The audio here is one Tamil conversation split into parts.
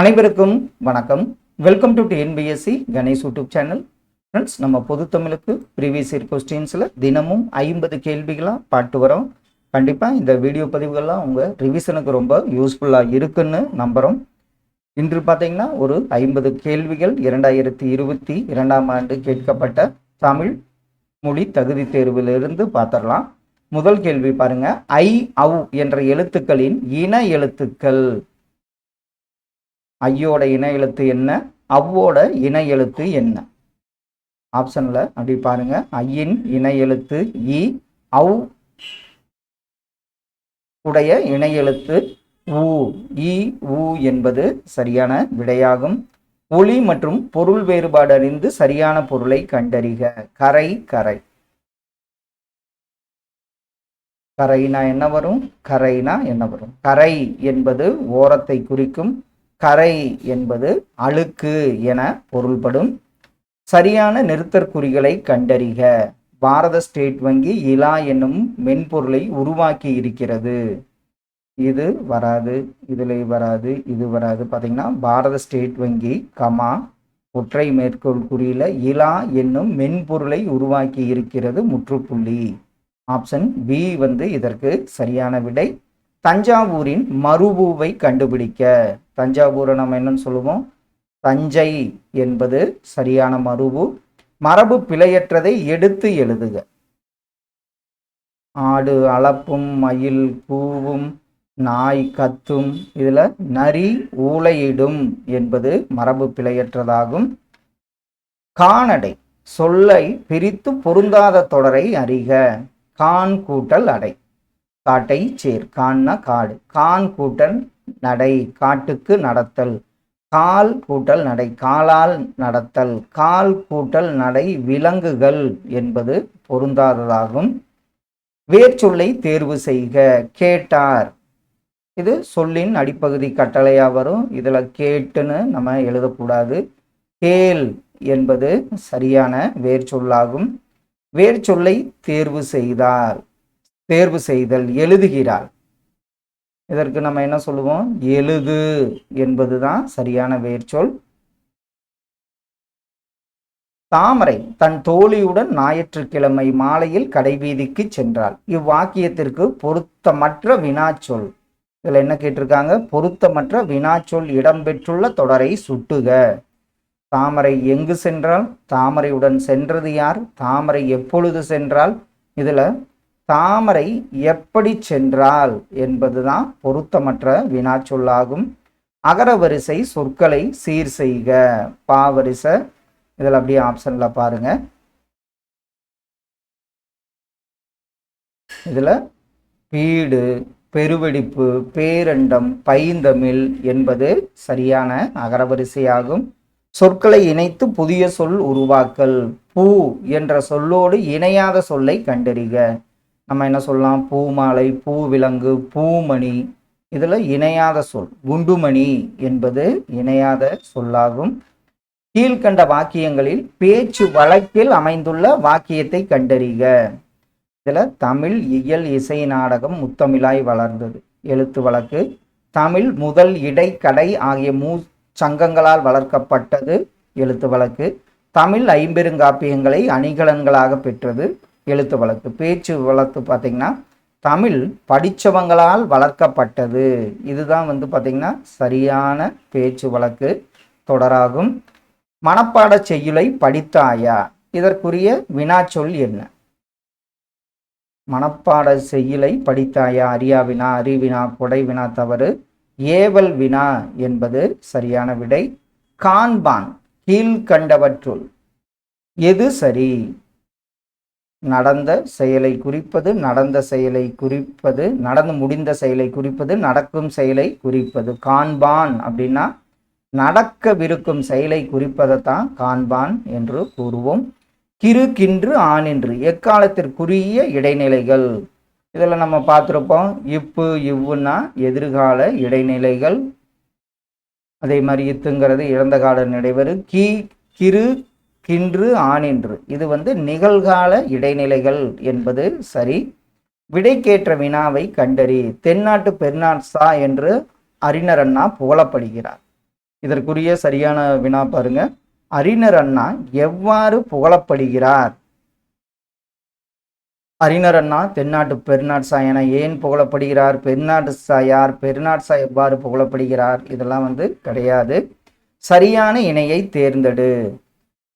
அனைவருக்கும் வணக்கம். Welcome to TNPSC Ganesh YouTube channel friends நம்ம பொது தமிழுக்கு ப்ரீவியஸ் இயர் கொஸ்டின்ஸில் தினமும் ஐம்பது கேள்விகளாக பாட்டு வரோம். கண்டிப்பாக இந்த வீடியோ பதிவுகள்லாம் உங்கள் ரிவிஷனுக்கு ரொம்ப யூஸ்ஃபுல்லாக இருக்குன்னு நம்புகிறோம் இன்று பார்த்தீங்கன்னா ஒரு ஐம்பது கேள்விகள் இரண்டாயிரத்தி இருபத்தி இரண்டாம் ஆண்டு கேட்கப்பட்ட தமிழ் மொழி தகுதி தேர்விலிருந்து பார்த்துடலாம். முதல் கேள்வி பாருங்கள் ஐ அவ் என்ற எழுத்துக்களின் இன எழுத்துக்கள். ஐயோட இணை எழுத்து என்ன? அவ்வோட இணை எழுத்து என்ன? ஆப்ஷனில் அப்படி பாருங்க. ஐயின் இணை எழுத்து இ அவ் உடைய இணை எழுத்து ஊ. இ ஊ என்பது சரியான விடையாகும். ஒளி மற்றும் பொருள் வேறுபாடு அறிந்து சரியான பொருளை கண்டறிக. கரை கரை. கரைனா என்ன வரும்? கரைனா என்ன வரும்? கரை என்பது ஓரத்தை குறிக்கும் கரை என்பது அழுக்கு என பொருள்படும். சரியான நிறுத்தற்குறிகளை கண்டறிக. பாரத ஸ்டேட் வங்கி இலா என்னும் மென்பொருளை உருவாக்கி இருக்கிறது. இது வராது இதில் வராது இது வராது. பார்த்தீங்கன்னா பாரத ஸ்டேட் வங்கி கமா ஒற்றை மேற்கோள் குறியில இலா என்னும் மென்பொருளை உருவாக்கி இருக்கிறது முற்றுப்புள்ளி. ஆப்ஷன் பி வந்து இதற்கு சரியான விடை. தஞ்சாவூரின் மறுபூவை கண்டுபிடிக்க. தஞ்சாவூரை நம்ம என்னன்னு சொல்லுவோம்? தஞ்சை என்பது சரியான மறுபு மரபு பிழையற்றதை எடுத்து எழுதுக. ஆடு அளப்பும் மயில் கூவும் நாய் கத்தும் இதில் நரி ஊளையிடும் என்பது மரபு பிழையற்றதாகும். காணடை சொல்லை பிரித்து பொருந்தாத தொடரை அறிக. கான் கூட்டல் அடை. காட்டை சேர். கான்னா காடு. கான் கூட்டல் நடை. காட்டுக்கு நடத்தல். கால் கூட்டல் நடை. காலால் நடத்தல். கால் கூட்டல் நடை விலங்குகள் என்பது பொருந்தாததாகும். வேர்ச்சொல்லை தேர்வு செய்க. கேட்டார். இது சொல்லின் அடிப்பகுதி கட்டளையாக வரும். இதில் கேட்டுன்னு நம்ம எழுதக்கூடாது. கேள் என்பது சரியான வேர்ச்சொல்லாகும். வேர்ச்சொல்லை தேர்வு செய்தார். தேர்வு செய்தல் எழுதுகிறார். இதற்கு நம்ம என்ன சொல்லுவோம்? எழுது என்பதுதான் சரியான வேர்ச்சொல். தாமரை தன் தோழியுடன் ஞாயிற்றுக்கிழமை மாலையில் கடைவீதிக்கு சென்றாள். இவ்வாக்கியத்திற்கு பொருத்தமற்ற வினாச்சொல். இதில் என்ன கேட்டிருக்காங்க? பொருத்தமற்ற வினாச்சொல் இடம்பெற்றுள்ள தொடரை சுட்டுக. தாமரை எங்கு சென்றால்? தாமரையுடன் சென்றது யார்? தாமரை எப்பொழுது சென்றால்? இதில் தாமரை எப்படி சென்றால் என்பதுதான் பொருத்தமற்ற வினாச்சொல்லாகும். அகரவரிசை சொற்களை சீர் செய்க. பாவரிசை இதில் அப்படியே ஆப்ஷனில் பாருங்க. இதில் பீடு பெருவெடிப்பு பேரண்டம் பைந்தமிழ் என்பது சரியான அகரவரிசையாகும் சொற்களை இணைத்து புதிய சொல் உருவாக்கல். பூ என்ற சொல்லோடு இணையாத சொல்லை கண்டறிக. நம்ம என்ன சொல்லலாம்? பூமாலை பூவிலங்கு பூமணி. இதில் இணையாத சொல். குண்டுமணி என்பது இணையாத சொல்லாகும். கீழ்கண்ட வாக்கியங்களில் பேச்சு வழக்கில் அமைந்துள்ள வாக்கியத்தை கண்டறிக. இதில் தமிழ் இயல் இசை நாடகம் முத்தமிழாய் வளர்ந்தது. எழுத்து வழக்கு தமிழ் முதல் இடைக்கடை ஆகிய மூ சங்கங்களால் வளர்க்கப்பட்டது. எழுத்து வழக்கு தமிழ் ஐம்பெருங்காப்பியங்களை அணிகலன்களாக பெற்றது. எழுத்து வழக்கு பேச்சு வழக்கு பார்த்தீங்கன்னா தமிழ் படித்தவங்களால் வளர்க்கப்பட்டது. இதுதான் வந்து பார்த்திங்கன்னா சரியான பேச்சு வழக்கு தொடராகும். மனப்பாட செய்யுளை படித்தாயா? இதற்குரிய வினாச்சொல் என்ன? மனப்பாட செய்யுளை படித்தாயா? அரியா வினா அறிவினா கொடை வினா தவறு. ஏவல் வினா என்பது சரியான விடை. காண்பான் கீழ்கண்டவற்றுள். எது சரி? நடந்த செயலை குறிப்பது நடந்த செயலை குறிப்பது நடந்து முடிந்த செயலை குறிப்பது நடக்கும் செயலை குறிப்பது. காண்பான் அப்படின்னா நடக்கவிருக்கும் செயலை குறிப்பதைத்தான் காண்பான் என்று கூறுவோம். கிரு கின்று ஆனின்று எக்காலத்திற்குரிய இடைநிலைகள். இதில் நம்ம பார்த்துருப்போம் இப்பு இவ்வுன்னா எதிர்கால இடைநிலைகள். அதே மாதிரி இத்துங்கிறது இழந்த கால நினைவரு. கி கிரு கின்று ஆனின்று. இது வந்து நிகழ்கால இடைநிலைகள் என்பது சரி. விடைக்கேற்ற வினாவை கண்டறி தென்னாட்டு பெருநாட்சா என்று அறிஞர் அண்ணா புகழப்படுகிறார். இதற்குரிய சரியான வினா பாருங்க. அறிஞர் அண்ணா எவ்வாறு புகழப்படுகிறார்? அறிஞர் அண்ணா தென்னாட்டு பெருநாட்சா என ஏன் புகழப்படுகிறார்? பெருநாட்சா யார்? பெருநாட்சா எவ்வாறு புகழப்படுகிறார்? இதெல்லாம் வந்து கிடையாது. சரியான இணையை தேர்ந்தெடு.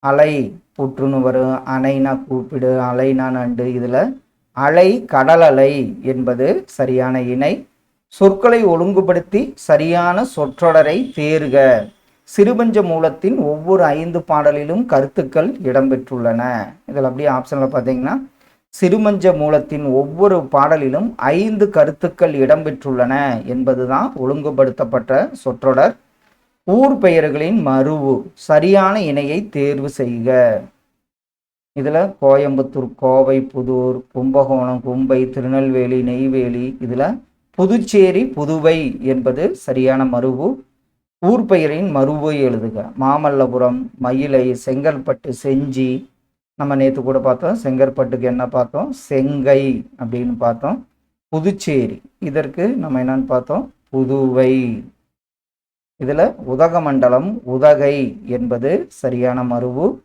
அலை புற்றுன்னு வரும். அணைனா கூப்பிடு அலைனா நண்டு. இதில் அலை கடல் அலை என்பது சரியான இணை. சொற்களை ஒழுங்குபடுத்தி சரியான சொற்றொடரை தேர்க. சிறுபஞ்ச மூலத்தின் ஒவ்வொரு ஐந்து பாடலிலும் கருத்துக்கள் இடம்பெற்றுள்ளன. இதில் அப்படியே ஆப்ஷனில் பார்த்தீங்கன்னா சிறுமஞ்ச மூலத்தின் ஒவ்வொரு பாடலிலும் ஐந்து கருத்துக்கள் இடம்பெற்றுள்ளன என்பதுதான் ஒழுங்குபடுத்தப்பட்ட சொற்றொடர். ஊர் பெயர்களின் மருவு சரியான இணையை தேர்வு செய்க. இதில் கோயம்புத்தூர் கோவை புதூர் கும்பகோணம் கும்பை திருநெல்வேலி நெய்வேலி இதில் புதுச்சேரி புதுவை என்பது சரியான மருவு ஊர் பெயரின் மருவை எழுதுக. மாமல்லபுரம் மயிலை செங்கல்பட்டு செஞ்சி. நம்ம நேற்று கூட பார்த்தோம் செங்கற்பட்டுக்கு என்ன பார்த்தோம்? செங்கை அப்படின்னு பார்த்தோம். புதுச்சேரி. இதற்கு நம்ம என்னன்னு பார்த்தோம்? புதுவை. இதில் உதகமண்டலம் உதகை என்பது சரியான மருவு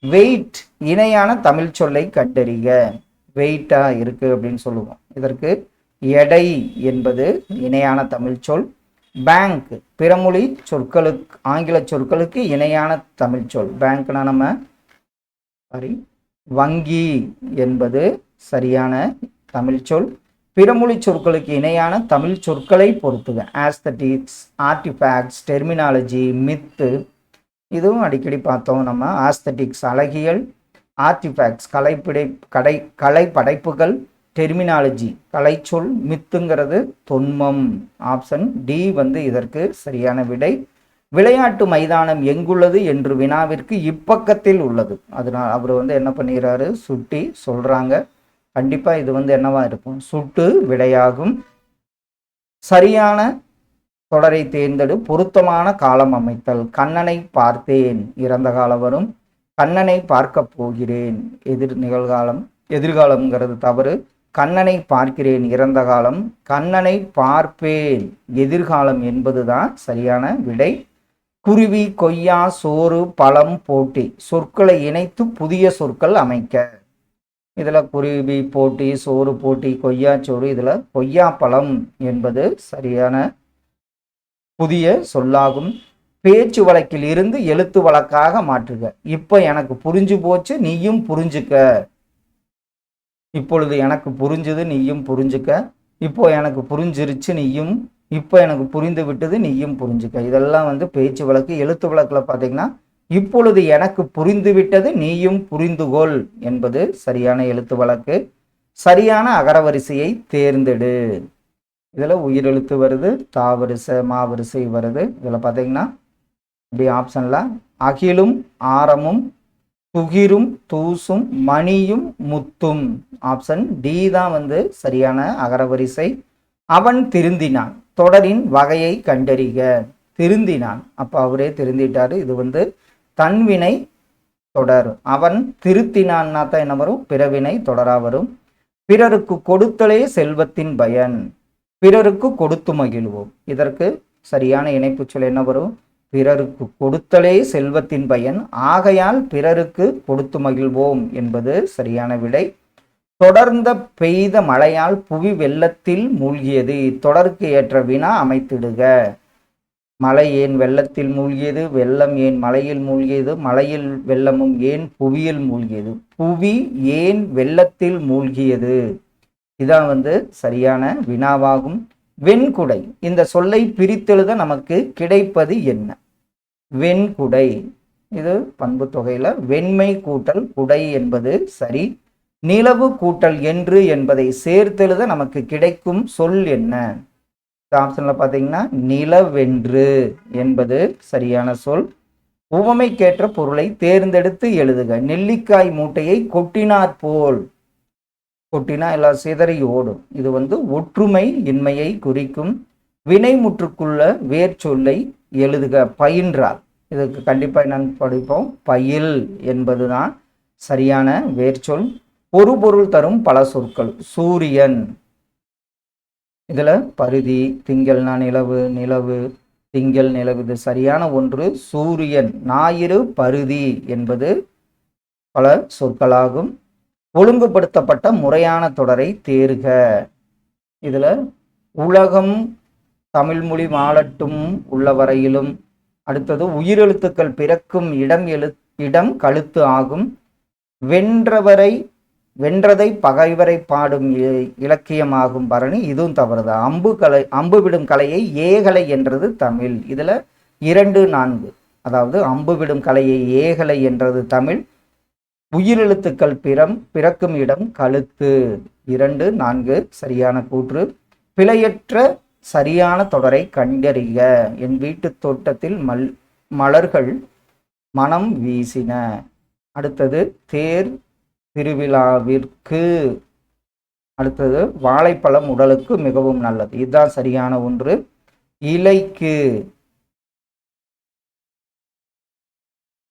வெயிட் இணையான தமிழ் சொல்லை கண்டறிக. வெயிட்டா இருக்கு அப்படின்னு சொல்லுவோம். இதற்கு எடை என்பது இணையான தமிழ் சொல். பேங்க் பிறமொழி சொற்களுக்கு ஆங்கில சொற்களுக்கு இணையான தமிழ் சொல். பேங்க்னா நம்ம சாரி வங்கி என்பது சரியான தமிழ் சொல். பிறமொழி சொற்களுக்கு இணையான தமிழ் சொற்களை பொறுத்துக ஆஸ்தட்டிக்ஸ் ஆர்டிஃபேக்ட்ஸ் டெர்மினாலஜி மித்து இதுவும் அடிக்கடி பார்த்தோம் நம்ம. ஆஸ்தட்டிக்ஸ் அழகியல் ஆர்டிஃபேக்ட்ஸ் கலைப்பிடை கடை கலை படைப்புகள் டெர்மினாலஜி கலைச்சொல் மித்துங்கிறது தொன்மம். ஆப்ஷன் டி வந்து இதற்கு சரியான விடை. விளையாட்டு மைதானம் எங்குள்ளது என்று வினாவிற்கு இப்பக்கத்தில் உள்ளது. அதனால் அவர் வந்து என்ன பண்ணிடுறாரு சுட்டி சொல்கிறாங்க கண்டிப்பாக இது வந்து என்னவா இருக்கும்? சுட்டு விடையாகும். சரியான தொடரை தேர்ந்தெடு. பொருத்தமான காலம் அமைத்தல். கண்ணனை பார்த்தேன். இறந்த காலம் வரும். கண்ணனை பார்க்க போகிறேன். எதிர் நிகழ்காலம் எதிர்காலம்ங்கிறது தவறு. கண்ணனை பார்க்கிறேன். இறந்த காலம். கண்ணனை பார்ப்பேன். எதிர்காலம் என்பதுதான் சரியான விடை. குருவி கொய்யா சோறு பழம் போட்டி. சொற்களை இணைத்து புதிய சொற்கள் அமைக்க. இதில் குருவி போட்டி சோறு போட்டி கொய்யா சோறு இதில் கொய்யாப்பழம் என்பது சரியான புதிய சொல்லாகும். பேச்சு வழக்கில் இருந்து எழுத்து வழக்காக மாற்றுக. இப்போ எனக்கு புரிஞ்சு போச்சு நீயும் புரிஞ்சுக்க. இப்பொழுது எனக்கு புரிஞ்சுது நீயும் புரிஞ்சுக்க. இப்போ எனக்கு புரிஞ்சிருச்சு நீயும். இப்போ எனக்கு புரிந்து விட்டது நீயும் புரிஞ்சுக்க. இதெல்லாம் வந்து பேச்சு வழக்கு எழுத்து வழக்கில் பார்த்தீங்கன்னா இப்பொழுது எனக்கு புரிந்துவிட்டது நீயும் புரிந்துகொள் என்பது சரியான எழுத்து வழக்கு. சரியான அகரவரிசையை தேர்ந்தெடு. இதில் உயிரெழுத்து வருது தாவரிசை மாவரிசை வருது. இதில் பார்த்தீங்கன்னா இப்படி ஆப்ஷனில் அகிலும் ஆரமும் துகிரும் தூசும் மணியும் முத்தும். ஆப்ஷன் டி தான் வந்து சரியான அகரவரிசை. அவன் திருந்தினான். தொடரின் வகையை கண்டறிக. திருந்தினான். அப்போ அவரே திருந்திட்டார். இது வந்து தன்வினை தொடர் அவன் திருத்தினான்னா தான் என்ன வரும்? பிறவினை தொடரா வரும். பிறருக்கு கொடுத்தலே செல்வத்தின் பயன். பிறருக்கு கொடுத்து மகிழ்வோம். இதற்கு சரியான இணைப்பு சொல் என்ன வரும்? பிறருக்கு கொடுத்தலே செல்வத்தின் பயன். ஆகையால் பிறருக்கு கொடுத்து மகிழ்வோம் என்பது சரியான விடை. தொடர்ந்த பெய்த மழையால் புவி வெள்ளத்தில் மூழ்கியது. தொடருக்கு ஏற்ற வினா அமைத்திடுக. மழை ஏன் வெள்ளத்தில் மூழ்கியது? வெள்ளம் ஏன் மலையில் மூழ்கியது? மலையில் வெள்ளமும் ஏன் புவியில் மூழ்கியது? புவி ஏன் வெள்ளத்தில் மூழ்கியது? இதான் வந்து சரியான வினாவாகும். வெண்குடை. இந்த சொல்லை பிரித்தெழுத நமக்கு கிடைப்பது என்ன? வெண்குடை. இது பண்பு தொகையில வெண்மை கூட்டல் குடை என்பது சரி நிலவு கூட்டல் என்று என்பதை சேர்த்தெழுத நமக்கு கிடைக்கும் சொல் என்ன? ஆப்ஷன்ல பார்த்தீங்கன்னா நிலவென்று என்பது சரியான சொல். உவமைக்கேற்ற பொருளை தேர்ந்தெடுத்து எழுதுக. நெல்லிக்காய் மூட்டையை கொட்டினாற் போல். கொட்டினா எல்லாம் சிதறி ஓடும். இது வந்து ஒற்றுமை இன்மையை குறிக்கும். வினைமுற்றுக்குள்ள வேர் சொல்லை எழுதுக. பயின்றால். இதுக்கு கண்டிப்பாக என்னன்னு படிப்போம். பயில் என்பதுதான் சரியான வேர்ச்சொல் ஒரு பொருள் தரும் பல சொற்கள். சூரியன். இதில் பருதி திங்கள்னா நிலவு நிலவு திங்கள் நிலவு இது சரியான ஒன்று. சூரியன் ஞாயிறு பருதி என்பது பல சொற்களாகும். ஒழுங்குபடுத்தப்பட்ட முறையான தொடரை தேர்க. இதில் உலகம் தமிழ்மொழி மாலட்டும் உள்ள வரையிலும். அடுத்தது உயிரெழுத்துக்கள் பிறக்கும் இடம் எழு இடம் கழுத்து ஆகும். வென்றவரை வென்றதை பகைவரை பாடும் இ- இலக்கியமாகும் பரணி. இதுவும் தவறுதான். அம்பு கலை அம்பு விடும் கலையை ஏகலை என்றது தமிழ். இதுல இரண்டு நான்கு. அதாவது அம்பு விடும் கலையை ஏகலை என்றது தமிழ். உயிரெழுத்துக்கள் பிறம் பிறக்கும் இடம் கழுத்து. இரண்டு நான்கு. சரியான கூற்று. பிழையற்ற சரியான தொடரை கண்டறிக. என் வீட்டு தோட்டத்தில் மல் மலர்கள் மனம் வீசின. அடுத்தது தேர் திருவிழாவிற்கு அடுத்தது வாழைப்பழம் உடலுக்கு மிகவும் நல்லது. இதுதான் சரியான ஒன்று. இலைக்கு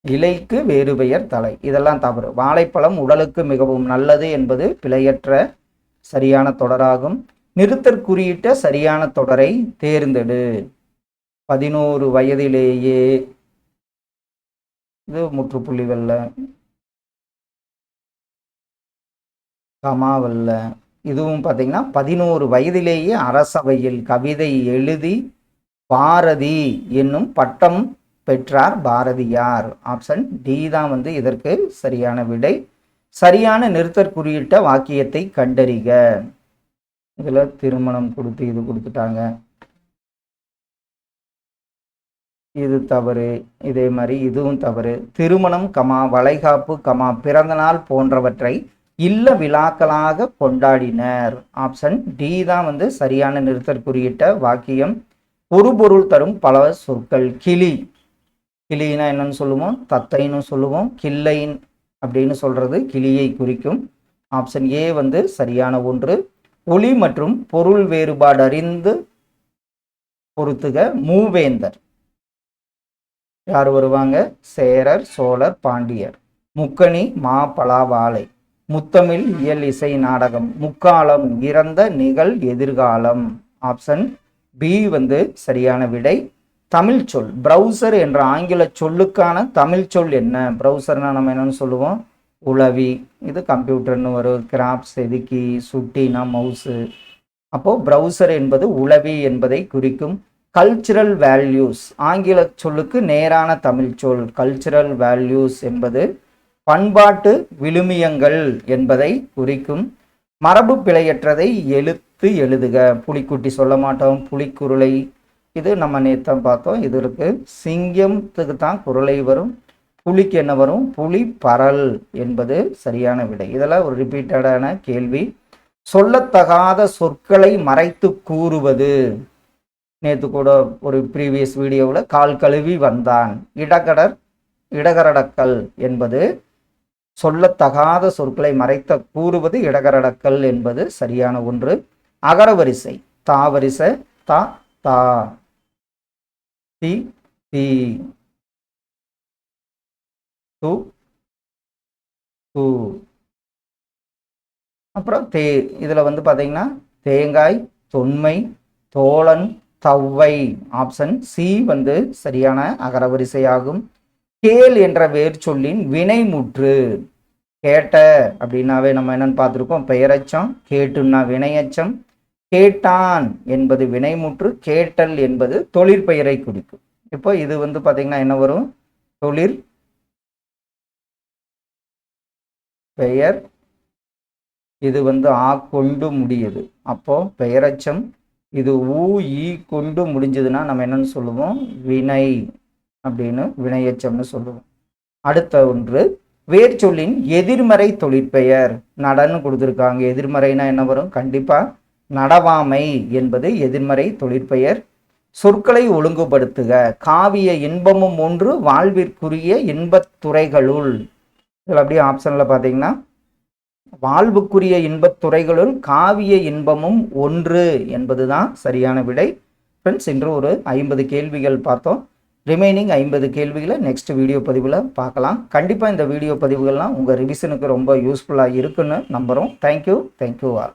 இலைக்கு வேறு பெயர் தலை. இதெல்லாம் தவறு. வாழைப்பழம் உடலுக்கு மிகவும் நல்லது என்பது பிழையற்ற சரியான தொடராகும். நிறுத்தற்குறியிட்ட சரியான தொடரை தேர்ந்தெடு. பதினோரு வயதிலேயே இது முற்றுப்புள்ளி வெள்ள. கமாவல்ல இதுவும் பார்த்தீங்கன்னா பதினோரு வயதிலேயே அரசவையில் கவிதை எழுதி பாரதி என்னும் பட்டம் பெற்றார் பாரதியார். ஆப்ஷன் டி தான் வந்து இதற்கு சரியான விடை. சரியான நிறுத்தற்குறியிட்ட வாக்கியத்தை கண்டறிக. இதில் திருமணம் கொடுத்து இது கொடுத்துட்டாங்க. இது தவறு. இதே மாதிரி இதுவும் தவறு. திருமணம் கமா வளைகாப்பு கமா பிறந்தநாள் போன்றவற்றை இல்ல விழாக்களாக கொண்டாடினர். ஆப்ஷன் டி தான் வந்து சரியான நிறுத்தற்குறியிட்ட வாக்கியம். ஒரு பொருள் தரும் பல சொற்கள். கிளி. கிளினா என்னன்னு சொல்லுவோம்? தத்தைன்னு சொல்லுவோம். கிள்ளைன் அப்படின்னு சொல்றது கிளியை குறிக்கும். ஆப்ஷன் ஏ வந்து சரியான ஒன்று. ஒளி மற்றும் பொருள் வேறுபாடு அறிந்து பொறுத்துக மூவேந்தர். யார் வருவாங்க? சேரர் சோழர் பாண்டியர். முக்கணி மா பலா வாழை. முத்தமிழ் இயல் இசை நாடகம். முக்காலம் இறந்த நிகழ் எதிர்காலம். ஆப்ஷன் பி வந்து சரியான விடை. தமிழ் சொல். ப்ரௌசர் என்ற ஆங்கில சொல்லுக்கான தமிழ் சொல் என்ன? ப்ரௌசர்னா நம்ம என்னன்னு சொல்லுவோம்? உளவி. இது கம்ப்யூட்டர்னு வரும். கிராப் செதுக்கி சுட்டினா மவுஸு அப்போது ப்ரௌசர் என்பது உளவி என்பதை குறிக்கும். கல்ச்சுரல் வேல்யூஸ் ஆங்கில சொல்லுக்கு நேரான தமிழ் சொல். கல்ச்சுரல் வேல்யூஸ் என்பது பண்பாட்டு விழுமியங்கள் என்பதை குறிக்கும் மரபு பிழையற்றதை எழுத்து எழுதுக. புலிக்குட்டி சொல்ல மாட்டோம் புலிக்குருளை. இது நம்ம நேத்தம் பார்த்தோம் இது இருக்கு. சிங்கத்துக்கு தான் குரலை வரும் புலிக்கு என்ன வரும்? புலி பரல் என்பது சரியான விடை. இதெல்லாம் ஒரு ரிப்பீட்டடான கேள்வி. சொல்லத்தகாத சொற்களை மறைத்து கூறுவது. நேற்று கூட ஒரு ப்ரீவியஸ் வீடியோவில் கால் கழுவி வந்தான். இடகடர் இடகரடக்கல் என்பது சொல்லத்தகாத சொற்களை மறைத்த கூறுவது இடகரடக்கல் என்பது சரியான ஒன்று. அகரவரிசை. தாவரிசை தா தா. தி தி. து து. அப்புறம் தே. இதில் வந்து பார்த்தீங்கன்னா தேங்காய் தொன்மை தோழன் தவ்வை. ஆப்ஷன் சி வந்து சரியான அகரவரிசையாகும். கேள் என்ற வேர் சொல்லின் வினைமுற்று கேட்ட அப்படின்னாவே நம்ம என்னன்னு பார்த்துருக்கோம். பெயரச்சம் கேட்டுன்னா வினையச்சம். கேட்டான் என்பது வினைமுற்று கேட்டல் என்பது தொழிற்பெயரை குறிக்கும். இப்போ இது வந்து பார்த்தீங்கன்னா என்ன வரும்? தொழிற் பெயர். இது வந்து ஆ கொண்டு முடியுது. அப்போ பெயரச்சம் இது ஊ ஈ கொண்டு முடிஞ்சதுன்னா நம்ம என்னன்னு சொல்லுவோம்? வினை. அப்படின்னு வினையச்சம்னு சொல்லுவோம். அடுத்த ஒன்று வேர் சொல்லின் எதிர்மறை தொழிற்பெயர். நடன்னு கொடுத்துருக்காங்க. எதிர்மறைனா என்ன வரும்? கண்டிப்பாக நடவாமை என்பது எதிர்மறை தொழிற்பெயர். சொற்களை ஒழுங்குபடுத்துக. காவிய இன்பமும் ஒன்று வாழ்விற்குரிய இன்பத்துறைகளுள் இதில் அப்படியே ஆப்ஷனில் பார்த்தீங்கன்னா வாழ்வுக்குரிய இன்பத்துறைகளுள் காவிய இன்பமும் ஒன்று என்பது தான் சரியான விடை. ஃப்ரெண்ட்ஸ் இன்று ஒரு ஐம்பது கேள்விகள் பார்த்தோம். ரிமைனிங் ஐம்பது கேள்விகளை நெக்ஸ்ட் வீடியோ பதிவில் பார்க்கலாம். கண்டிப்பாக இந்த வீடியோ பதிவுகள்லாம் உங்கள் ரிவிஷனுக்கு ரொம்ப யூஸ்ஃபுல்லாக இருக்குன்னு நம்புகிறோம் தேங்க்யூ தேங்க்யூ ஆல்